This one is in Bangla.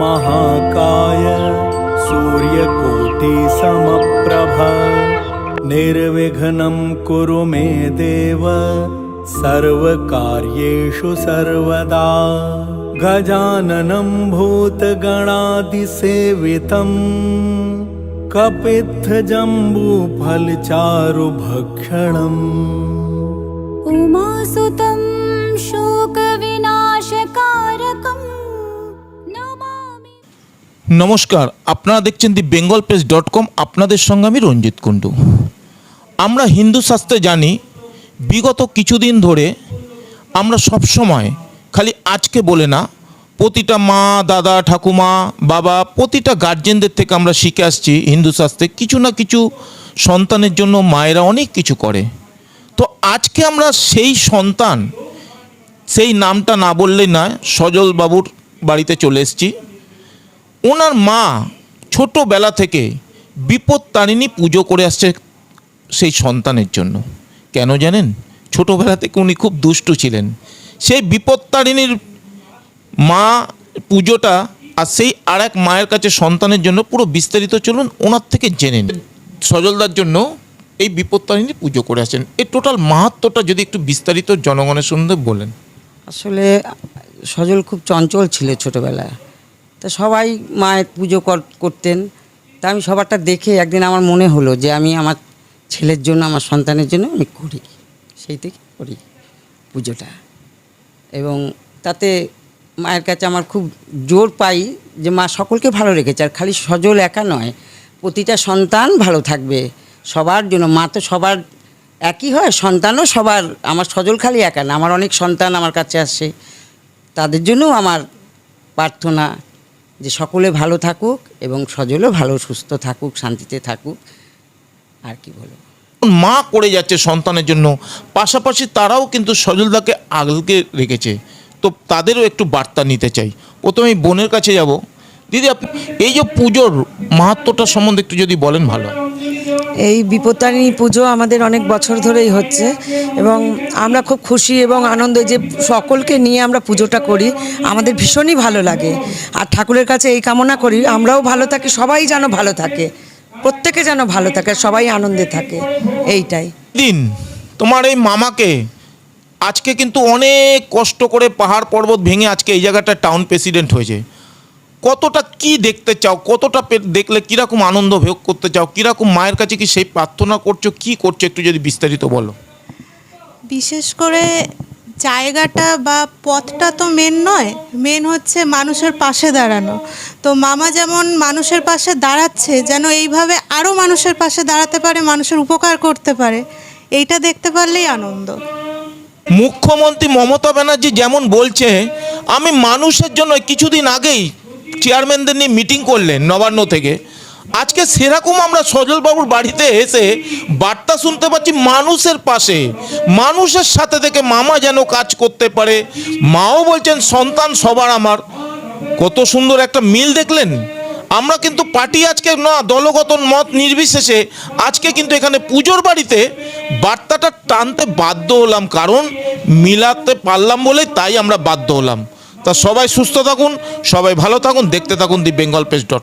महाकाय सूर्यकोटिसमप्रभ निर्विघ्नं कुरु मे देव सर्वकार्येषु सर्वदा। गजाननं भूतगणादिसेवितम् कपित्थजम्बूफलचारुभक्षणम् उमासुतं নমস্কার, আপনারা দেখছেন the Bengal press dot com আপনাদের সঙ্গে আমি রঞ্জিত কুণ্ডু। আমরা হিন্দু শাস্ত্রে জানি, বিগত কিছুদিন ধরে আমরা সব সময় খালি আজকে বলে না, প্রতিটা মা, দাদা, ঠাকুমা, বাবা, প্রতিটা গার্জেনদের থেকে আমরা শিখে আসছি হিন্দু শাস্ত্রে কিছু না কিছু সন্তানের জন্য মায়েরা অনেক কিছু করে। তো আজকে আমরা সেই সন্তান, সেই নামটা না বললেই নয় সজল বাবুর বাড়িতে চলে এসেছি। ওনার মা ছোটোবেলা থেকে বিপদ তারিণী পুজো করে আসছে সেই সন্তানের জন্য। কেন জানেন? ছোটোবেলা থেকে উনি খুব দুষ্টু ছিলেন। সেই বিপদ তারিণীর মা পুজোটা আর সেই আর এক মায়ের কাছে সন্তানের জন্য পুরো বিস্তারিত চলুন, ওনার থেকে জেনে নিন সজলদার জন্য এই বিপদ তারিণী পুজো করে আসছেন। এই টোটাল মাহাত্মটা যদি একটু বিস্তারিত জনগণের সঙ্গে বলেন। আসলে সজল খুব চঞ্চল ছিল ছোটোবেলায়। তা সবাই মায়ের পুজো কর- করতেন। তা আমি সবারটা দেখে একদিন আমার মনে হলো যে আমি আমার ছেলের জন্য, আমার সন্তানের জন্য আমি করি। সেই থেকে করি পুজোটা। এবং তাতে মায়ের কাছে আমার খুব জোর পাই যে মা সকলকে ভালো রেখেছে। আর খালি সজল একা নয়, প্রতিটা সন্তান ভালো থাকবে সবার জন্য। মা তো সবার একই হয়, সন্তানও সবার। আমার সজল খালি একা না, আমার অনেক সন্তান আমার কাছে আসে। তাদের জন্যও আমার প্রার্থনা। যে সকলে ভালো থাকুক এবং সজলও ভালো, সুস্থ থাকুক, শান্তিতে থাকুক, আর কি বলব? মা করে যাচ্ছে সন্তানের জন্য, পাশাপাশি তারাও কিন্তু সজলদাকে আগলকে রেখেছে। তো তাদেরও একটু বার্তা নিতে চাই। প্রথমে বোনের কাছে যাব। দিদি, আপনি এই যে পুজোর মাহাত্মটা সম্বন্ধে একটু যদি বলেন ভালো হয়। এই বিপত্তারিণী পুজো আমাদের অনেক বছর ধরেই হচ্ছে এবং আমরা খুব খুশি এবং আনন্দ যে সকলকে নিয়ে আমরা পুজোটা করি। আমাদের ভীষণই ভালো লাগে। আর ঠাকুরের কাছে এই কামনা করি, আমরাও ভালো থাকি, সবাই যেন ভালো থাকে। প্রত্যেকে যেন ভালো থাকে সবাই আনন্দে থাকে। এইটাই। দিন, তোমার এই মামাকে আজকে কিন্তু অনেক কষ্ট করে পাহাড় পর্বত ভেঙে আজকে এই জায়গাটা টাউন প্রেসিডেন্ট হয়েছে। কতটা কি দেখতে চাও কতটা দেখলে কীরকম আনন্দ ভোগ করতে চাও কীরকম মায়ের কাছে কি সেই প্রার্থনা করছ কি করছ একটু যদি বিস্তারিত বলো। বিশেষ করে জায়গাটা বা পথটা তো মেন নয় মেন হচ্ছে মানুষের পাশে দাঁড়ানো। তো মামা যেমন মানুষের পাশে দাঁড়াচ্ছে যেন এইভাবে আরও মানুষের পাশে দাঁড়াতে পারে মানুষের উপকার করতে পারে এইটা দেখতে পারলেই আনন্দ। মুখ্যমন্ত্রী মমতা ব্যানার্জি যেমন বলছে আমি মানুষের জন্য কিছুদিন আগেই চেয়ারম্যানদের নিয়ে মিটিং করলেন নবান্ন থেকে। আজকে সেরকম আমরা সজলবাবুর বাড়িতে এসে বার্তা শুনতে পাচ্ছি মানুষের পাশে। মানুষের সাথে থেকে মামা যেন কাজ করতে পারে। মাও বলছেন, সন্তান সবার আমার। কত সুন্দর একটা মিল দেখলেন। আমরা কিন্তু পার্টি আজকে না, দলগত মত নির্বিশেষে আজকে কিন্তু এখানে পুজোর বাড়িতে বার্তাটা টানতে বাধ্য হলাম। কারণ মিলাতে পারলাম বলেই তাই আমরা বাধ্য হলাম। তা সবাই সুস্থ থাকুন সবাই ভালো থাকুন দেখতে থাকুন দি বেঙ্গল পেজ ডট